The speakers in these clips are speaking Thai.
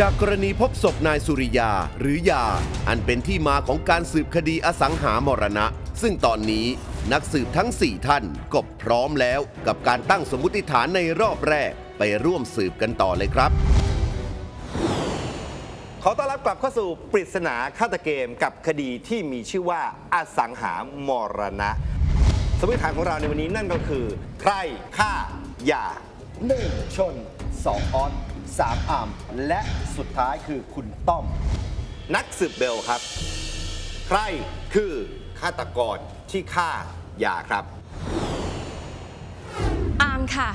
จากกรณีพบศพนายสุริยาหรือยา อันเป็นที่มาของการสืบคดีอสังหามรณะ ซึ่งตอนนี้นักสืบทั้ง 4 ท่านก็พร้อมแล้วกับการตั้งสมมติฐานในรอบแรกไปร่วมสืบกันต่อเลยครับ ขอต้อนรับกลับเข้าสู่ปริศนาฆาตเกมกับคดีที่มีชื่อว่าอสังหามรณะ สมมติฐานของเราในวันนี้นั่นก็คือ ใครฆ่า อย่าหนึ่งชนสองออน สามอาร์มและสุดท้ายคือคุณต้อม นักสืบเบลครับ ใครคือฆาตกรที่ฆ่าอย่าครับ อาร์มค่ะ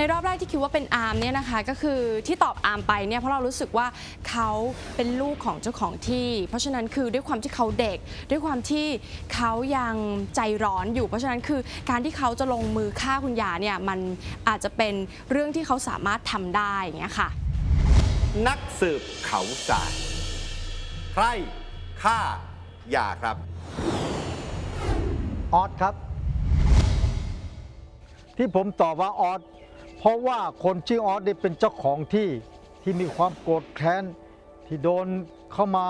ในรอบแรกที่คิดว่าเป็นอาร์มเนี่ยนะคะก็คือที่ตอบอาร์มไปเนี่ยเพราะเรารู้สึกว่าเขาเป็นลูกของเจ้าของที่ เพราะฉะนั้นคือด้วยความที่เขาเด็ก ด้วยความที่เขายังใจร้อนอยู่ เพราะฉะนั้นคือการที่เขาจะลงมือฆ่าคุณยาเนี่ยมันอาจจะเป็นเรื่องที่เขาสามารถทำได้อย่างเงี้ยค่ะนักสืบเขาสายใครฆ่าอย่าครับ ออสครับ ที่ผมตอบว่าออส เพราะว่าคนชื่อออสนี่เป็นเจ้าของที่ที่มีความโกรธแค้นที่โดนเข้ามา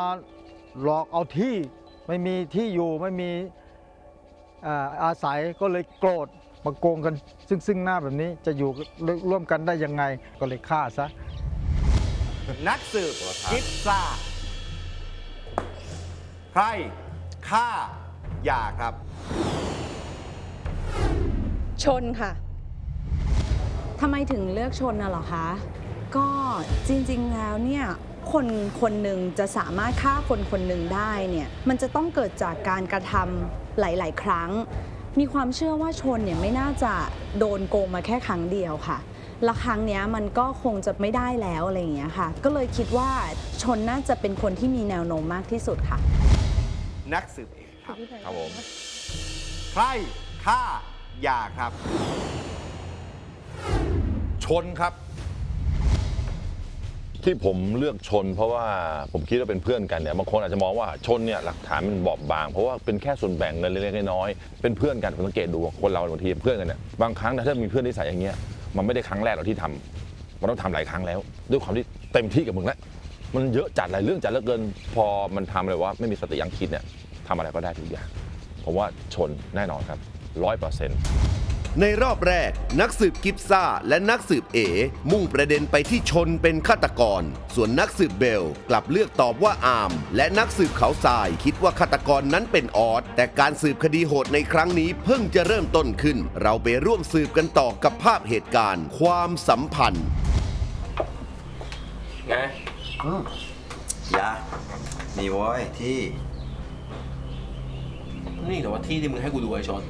หลอกเอาที่ไม่มีที่อยู่ไม่มีอ่าอาศัยก็เลยโกรธมาโกงกัน ซึ่งซึ่งหน้าแบบนี้จะอยู่ร่วมกันได้ยังไงก็เลยฆ่าซะ นักสืบกิฟซ่าใครฆ่าอย่าครับ ชนค่ะ ทำไมถึงเลือกชนน่ะเหรอคะ ก็จริงๆแล้วเนี่ยคนคนหนึ่งจะสามารถฆ่าคนคนหนึ่งได้เนี่ยมันจะต้องเกิดจากการกระทำหลาย ๆ ครั้ง มีความเชื่อว่าชนเนี่ยไม่น่าจะโดนโกงมาแค่ครั้งเดียวค่ะและครั้งเนี้ยมันก็คงจะไม่ได้แล้วอะไรอย่างเงี้ยค่ะ ก็เลยคิดว่าชนน่าจะเป็นคนที่มีแนวโน้มมากที่สุดค่ะ นักสืบเอกครับครับผม ใครฆ่าอย่าครับ ชนครับ ที่ผมเลือกชน เพราะว่าผมคิดว่าเป็นเพื่อนกันเนี่ยบางคนอาจจะมองว่าชนเนี่ยหลักฐานมันบอบบาง เพราะว่าเป็นแค่ส่วนแบ่งเงินเล็กๆน้อยๆเป็นเพื่อนกันผมสังเกตดูคนเราบางทีเพื่อนกันเนี่ยบางครั้งนะถ้ามีเพื่อนนิสัยอย่างเงี้ยมันไม่ได้ครั้งแรกเราที่ทำมันต้องทำหลายครั้งแล้ว ด้วยความที่เต็มที่กับมึงแล้วมันเยอะจัดหลายเรื่องจัดเหลือเกิน พอมันทำเลยว่าไม่มีสติยังคิดเนี่ยทำอะไรก็ได้ทุกอย่างผมว่าชนแน่นอนครับร้อยเปอร์เซ็นต์ ในรอบแรก นักสืบกิฟซ่า และนักสืบเอ มุ่งประเด็นไปที่ชนเป็นฆาตกร ส่วนนักสืบเบลกลับเลือกตอบว่าอาร์มและนักสืบเขาทรายคิดว่าฆาตกรนั้นเป็นออสแต่การสืบคดีโหดในครั้งนี้เพิ่งจะเริ่มต้นขึ้น เราไปร่วมสืบกันต่อกับภาพเหตุการณ์ ความสัมพันธ์ไงยานี่โว้ยที่ นี่แต่ว่าที่ที่มึงให้กูดูไอชน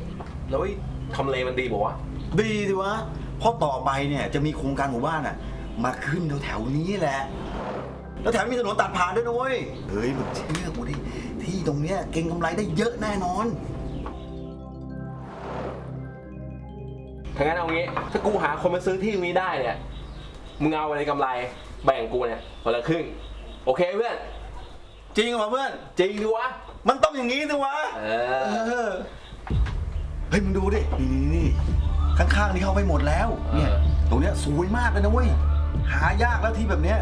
แล้วไอ้ ทำเลมันดีบอกวะดีสิวะ เพราะต่อไปเนี่ยจะมีโครงการหมู่บ้านอะ มาขึ้นแถวๆนี้แหละ แล้วแถมมีถนนตัดผ่านด้วยนะเว้ย เฮ้ยมึงเชื่อกูดิ ที่ตรงเนี้ยเก่งกำไรได้เยอะแน่นอน ถ้างั้นเอางี้ ถ้ากูหาคนมาซื้อที่ตรงนี้ได้เนี่ย มึงเอาอะไรกำไรแบ่งกูเนี่ยคนละครึ่ง โอเคเพื่อน จริงเหรอเพื่อน จริงดิวะ มันต้องอย่างนี้สิวะ เอเอออ เฮ้ยมึงดูดินี่นี่นี่ข้างๆนี่เข้าไปหมดแล้ว เนี่ยเออตรงเนี้ยสวยมากเลยนะเว้ย หายากแล้วที่แบบเนี้ย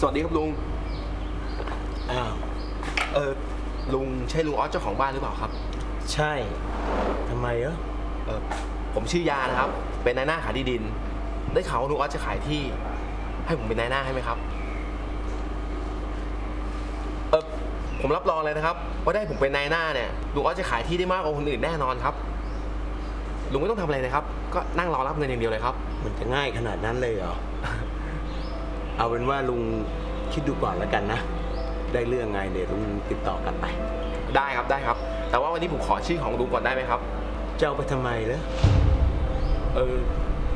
สวัสดีครับลุงอ้าวเออลุงใช่ลุงออสเจ้าของบ้านหรือเปล่าครับ ใช่ ทำไมเหรอเออผมชื่อยานะครับ เป็นนายหน้าขายที่ดิน ได้ข่าวว่าลุงออสจะขายที่ ให้ผมเป็นนายหน้าให้ไหมครับเออผมรับรองเลยนะครับว่าได้ผมเป็นนายหน้าเนี่ยลุงออสจะขายที่ได้มากกว่าคนอื่นแน่นอนครับลุงไม่ต้องทำอะไรเลยครับ ก็นั่งรอรับเงินอย่างเดียวเลยครับ มันจะง่ายขนาดนั้นเลยเหรอ เอาเป็นว่าลุงคิดดูก่อนแล้วกันนะ ได้เรื่องไงเดี๋ยวลุงติดต่อกลับไป ได้ครับได้ครับ แต่ว่าวันนี้ผมขอชื่อของลุงก่อนได้ไหมครับเจ้าไปทำไมเหรอ เออ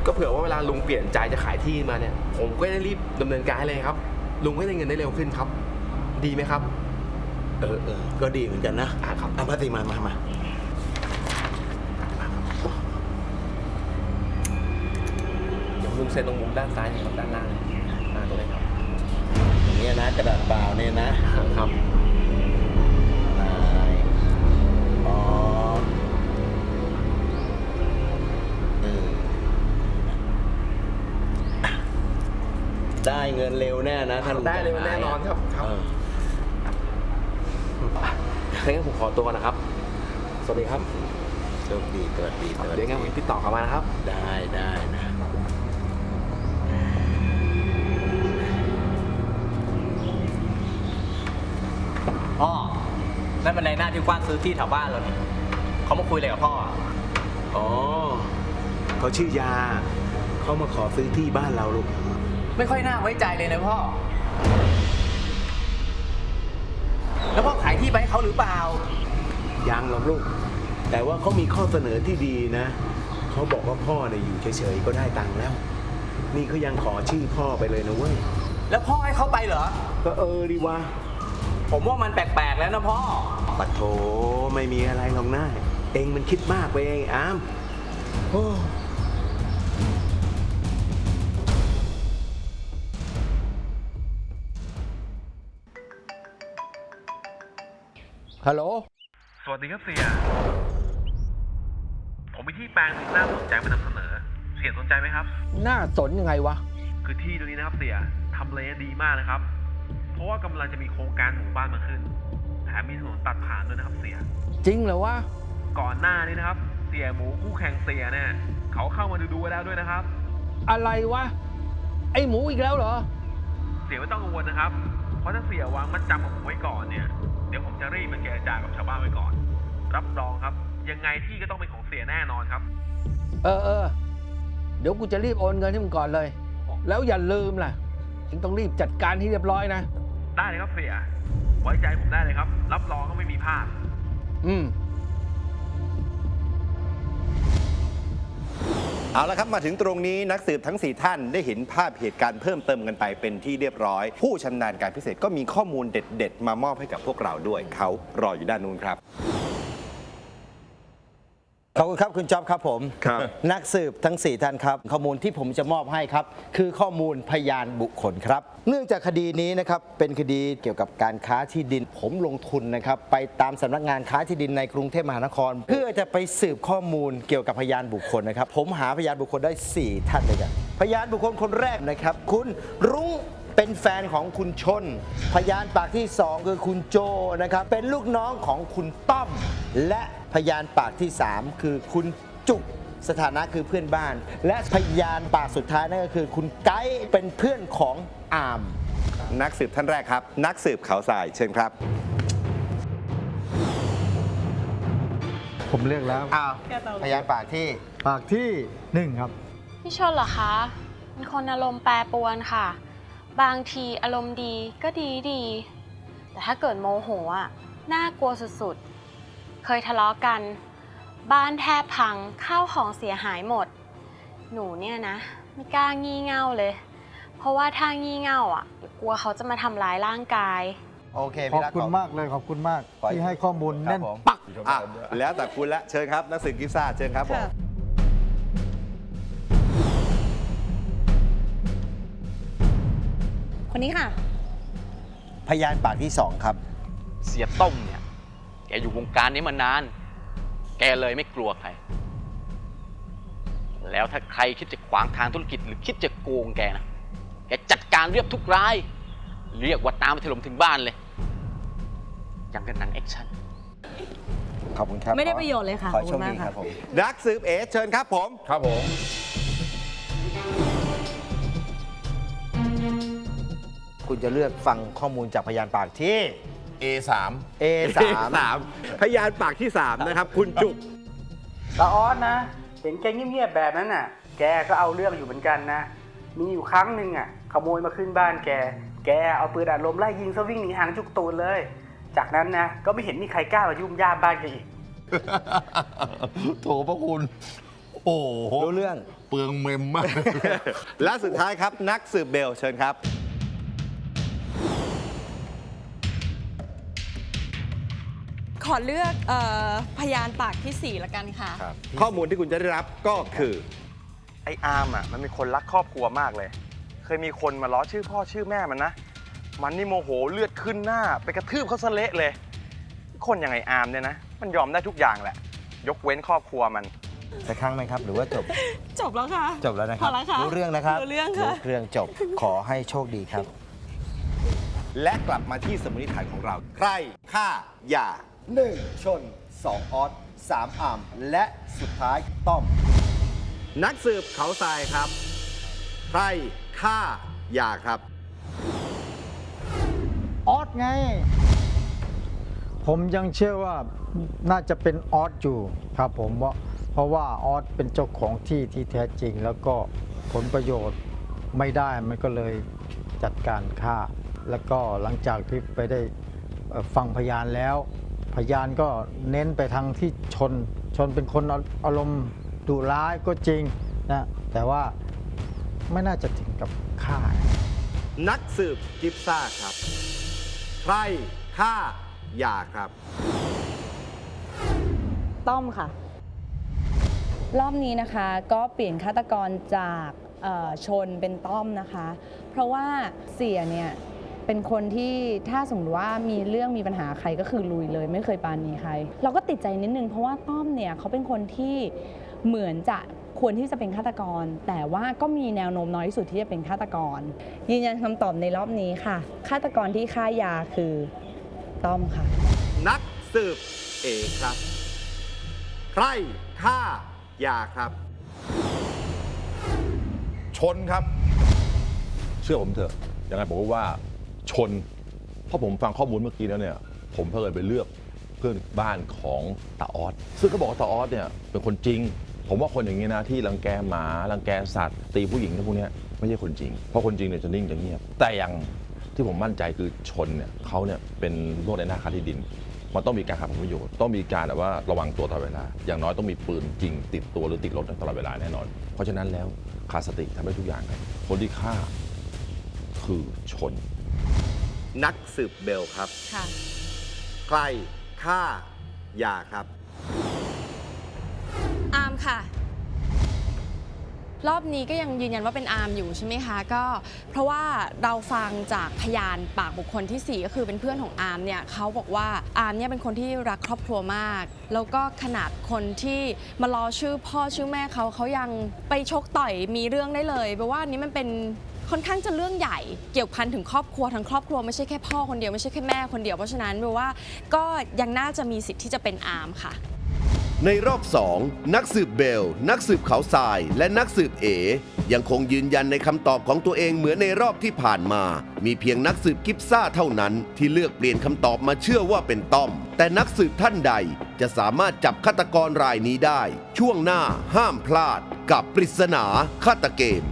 ก็เผื่อว่าเวลาลุงเปลี่ยนใจจะขายที่มาเนี่ย ผมก็ได้รีบดำเนินการให้เลยครับ ลุงก็ได้เงินได้เร็วขึ้นครับ ดีไหมครับ เออเออก็ดีเหมือนกันนะอ่าครับ เอามาสิมามามาเดี๋ยวลุงเซ็นตรงมุมด้านซ้ายเนี่ยครับด้านล่างเลยอ่าตรงนี้ครับ อย่างเงี้ยนะกระดาษเปล่าเนี่ยนะครับ นะถ้าลุงได้เลยจะแน่นอนครับครับเออถ้างั้นผมขอตัวก่อนนะครับ สวัสดีครับโชคดีเกิดดีเกิดเดี๋ยวงั้นผมติดต่อกลับมานะครับ ได้ได้นะพ่อนั่นเป็นในหน้าที่กว้านซื้อที่แถวบ้านเรานี่เขามาคุยอะไรกับพ่ออะอ๋อเขาชื่อยาเขามาขอซื้อที่บ้านเราลูก ไม่ค่อยน่าไว้ใจเลยนะพ่อ แล้วพ่อขายที่ไปให้เขาหรือเปล่า ยังหรอกลูก แต่ว่าเขามีข้อเสนอที่ดีนะ เขาบอกว่าพ่อเนี่ยอยู่เฉยๆ ก็ได้ตังค์แล้ว นี่เขายังขอชื่อพ่อไปเลยนะเว้ย แล้วพ่อให้เขาไปเหรอ ก็เออดีวะ ผมว่ามันแปลกๆแล้วนะพ่อ ปัดโถไม่มีอะไรหรอกนะเองมันคิดมากไปเองอามโอ้ ฮัลโหล สวัสดีครับเสีย ผมมีที่แปลงหนึ่งน่าสนใจมานำเสนอ เสียสนใจไหมครับ น่าสนยังไงวะ คือที่ตรงนี้นะครับเสียทำเลดีมากนะครับ เพราะว่ากำลังจะมีโครงการหมู่บ้านมาขึ้น แถมมีถนนตัดผ่านด้วยนะครับเสีย จริงเหรอวะ ก่อนหน้านี้นะครับ เสียหมูคู่แข่งเสียเนี่ยเขาเข้ามาดูดูๆไว้แล้วด้วยนะครับ อะไรวะ ไอหมูอีกแล้วเหรอ เสียไม่ต้องกังวลนะครับ เพราะถ้าเสียวางมัดจำกับผมไว้ก่อนเนี่ย เดี๋ยวผมจะรีบมาเจรจากับชาวบ้านไว้ก่อน รับรองครับ ยังไงที่ก็ต้องเป็นของเสียแน่นอนครับ เออเออเดี๋ยวกูจะรีบโอนเงินให้มึงก่อนเลย แล้วอย่าลืมล่ะเองต้องรีบจัดการให้เรียบร้อยนะ ได้เลยครับเสีย ไว้ใจผมได้เลยครับ รับรองก็ไม่มีพลาด อืม เอาละครับมาถึงตรงนี้นักสืบทั้ง 4 ท่านได้เห็นภาพเหตุการณ์เพิ่มเติมกันไปเป็นที่เรียบร้อย ผู้ชำนาญการพิเศษก็มีข้อมูลเด็ด ๆ มามอบให้กับพวกเราด้วยเขารออยู่ด้านนู้นครับ ขอบคุณครับคุณจ๊อบครับผมครับ นักสืบทั้ง 4 ท่านครับ ข้อมูลที่ผมจะมอบให้ครับ คือข้อมูลพยานบุคคลครับ เนื่องจากคดีนี้นะครับเป็นคดีเกี่ยวกับการค้าที่ดิน ผมลงทุนนะครับ ไปตามสำนักงานค้าที่ดินในกรุงเทพมหานคร เพื่อจะไปสืบข้อมูลเกี่ยวกับพยานบุคคลนะครับ ผมหาพยานบุคคลได้ 4 ท่านเลยกันพยานบุคคลคนแรกนะครับ คุณรุ้งเป็นแฟนของคุณชน พยานปากที่2คือคุณโจนะครับเป็นลูกน้องของคุณต้อมและ พยานปากที่ 3 คือคุณจุกสถานะคือเพื่อนบ้าน และพยานปากสุดท้ายนั่นก็คือ คุณไกด์เป็นเพื่อนของอาม นักสืบท่านแรกครับ นักสืบเขาทรายเชิญครับผมเลือกแล้ว อ้าวพยานปากที่ปากที่หนึ่งครับ พี่ชนเหรอคะเป็นคนอารมณ์แปรปรวนค่ะ บางทีอารมณ์ดีก็ดีดี แต่ถ้าเกิดโมโหอะน่ากลัวสุดๆ เคยทะเลาะกัน บ้านแทบพังข้าวของเสียหายหมด หนูเนี่ยนะ ไม่กล้างี่เง่าเลย เพราะว่าถ้างี่เง่าอะเดี๋ยวกลัวเขาจะมาทำร้ายร่างกาย โอเคขอพี่บรัก คุณมากเลยขอบคุณมาก ขอที่ให้ข้อมูลครับแน่นผมปัก อะแล้วแต่คุณละเชิญครับนักสืบกิฟซ่าเชิญครับผมคนนี้ค่ะ พยานปากที่2ครับ เสียต้มเนี่ย แกอยู่วงการนี้มานาน แกเลยไม่กลัวใคร แล้วถ้าใครคิดจะขวางทางธุรกิจหรือคิดจะโกงแกนะ แกจัดการเรียบทุกราย เรียกว่าตามไปถล่มถึงบ้านเลยยังกันหนังแอคชั่น ขอบคุณครับไม่ได้ประโยชน์เลยค่ะขอให้ขโชอบคคุณดีมากคค่ะรับผม นักสืบเอเชิญครับผม ครับผม คุณจะเลือกฟังข้อมูลจากพยานปากที่ A3 A3 สามพยานปากที่ 3 นะครับ คุณจุก ตาออสนะ เห็นแกเงียบๆแบบนั้นน่ะ แกก็เอาเรื่องอยู่เหมือนกันนะ มีอยู่ครั้งหนึ่งอะ ขโมยมาขึ้นบ้านแก แกเอาปืนอัดลมไล่ยิงซะวิ่งหนีหางจุกตูนเลย จากนั้นนะ ก็ไม่เห็นมีใครกล้ามายุ่มย่ามบ้านแกอีก โถพระคุณ โอ้โหรู้เรื่อง เปลืองเมมมาก และสุดท้ายครับนักสืบเบลเชิญครับ อเลือกเออพยานปากที่4ละกันค่ะข้อมูลที่คุณจะได้รับก็คือไอ้อาร์มอะมันเป็นคนรักครอบครัวมากเลย เคยมีคนมาล้อชื่อพ่อชื่อแม่มันนะ มันนี่โมโหเลือดขึ้นหน้า ไปกระทืบเขาซะเละเลย คนอย่างไอ้อาร์มเนี่ยนะ มันยอมได้ทุกอย่างแหละ ยกเว้นครอบครัวมัน สักครั้งไหมครับ หรือว่าจบจบแล้วค่ะ จบแล้วนะครับพอแล้วค่ะรู้เรื่องนะครับรู้เรื่องค่ะ เรื่องจบขอให้โชคดีครับ และกลับมาที่สมมติฐานของเรา ใครฆ่าอย่า 1 ชน 2 ออส3อาร์มและสุดท้ายต้อม นักสืบเขาทรายครับ ใครฆ่าอย่าครับ ออสไง ผมยังเชื่อว่าน่าจะเป็นออสอยู่ครับผมว่าเพราะว่าออสเป็นเจ้าของที่ที่แท้จริง แล้วก็ผลประโยชน์ไม่ได้มันก็เลยจัดการฆ่า แล้วก็หลังจากที่ไปได้เอ่อฟังพยานแล้ว พยานก็เน้นไปทางที่ชน ชนเป็นคนอารมณ์ดุร้ายก็จริงนะแต่ว่าไม่น่าจะถึงกับฆ่า นักสืบกิฟซ่าครับ ใครฆ่าอย่าครับ ต้อมค่ะ รอบนี้นะคะก็เปลี่ยนฆาตกรจากเอ่อชนเป็นต้อมนะคะ เพราะว่าเสียเนี่ย เป็นคนที่ถ้าสมมติว่ามีเรื่องมีปัญหาใครก็คือลุยเลย ไม่เคยปรานีใคร เราก็ติดใจนิดนึงเพราะว่าต้อมเนี่ยเขาเป็นคนที่เหมือนจะควรที่จะเป็นฆาตกร แต่ว่าก็มีแนวโน้มน้อยที่สุดที่จะเป็นฆาตกร ยืนยันคำตอบในรอบนี้ค่ะฆาตกรที่ฆ่ายาคือต้อมค่ะ นักสืบเอครับ ใครฆ่าอย่าครับ ชนครับ เชื่อผมเถอะยังไงผมก็ว่า ชน เพราะผมฟังข้อมูลเมื่อกี้แล้วเนี่ย ผมเพิ่งไปเลือกเพื่อนบ้านของตาออสซึ่งเขาบอกว่าตาออสเนี่ยเป็นคนจริง ผมว่าคนอย่างนี้นะที่รังแกหมารังแกสัตว์ ตีผู้หญิงทั้งพวกนี้ไม่ใช่คนจริง เพราะคนจริงเนี่ยจะนิ่งจะเงียบแต่อย่างที่ผมมั่นใจคือชนเนี่ยเขาเนี่ยเป็นพวกในหน้าค้าที่ดินมันต้องมีการหาผลประโยชน์ ต้องมีการแบบว่าระวังตัวตลอดเวลา อย่างน้อยต้องมีปืนจริง ติดตัวหรือติดรถตลอดเวลาแน่นอน เพราะฉะนั้นแล้วขาดสติทำให้ทุกอย่างครับคนที่ฆ่าคือชน นักสืบเบลครับ ค่ะ ใครฆ่าอย่าครับ อาร์มค่ะ รอบนี้ก็ยังยืนยันว่าเป็นอาร์มอยู่ใช่ไหมคะก็ เพราะว่าเราฟังจากพยานปากบุคคลที่ 4 ก็คือเป็นเพื่อนของอาร์มเนี่ยเขาบอกว่าอาร์มเนี่ยเป็นคนที่รักครอบครัวมาก แล้วก็ขนาดคนที่มารอชื่อพ่อชื่อแม่เขาเขายังไปชกต่อยมีเรื่องได้เลยแปลว่าอันนี้มันเป็น ค่อนข้างจะเรื่องใหญ่เกี่ยวพันถึงครอบครัวทั้งครอบครัวไม่ใช่แค่พ่อคนเดียวไม่ใช่แค่แม่คนเดียวเพราะฉะนั้นแปลว่าก็ยังน่าจะมีสิทธิ์ที่จะเป็นอาร์มค่ะ ในรอบ 2 นักสืบเบล นักสืบเขาทราย และนักสืบเอ ยังคงยืนยันในคำตอบของตัวเองเหมือนในรอบที่ผ่านมา มีเพียงนักสืบกิฟซ่าเท่านั้น ที่เลือกเปลี่ยนคำตอบมาเชื่อว่าเป็นต้อม แต่นักสืบท่านใดจะสามารถจับฆาตกรรายนี้ได้ ช่วงหน้าห้ามพลาด กับปริศนาฆาตเกม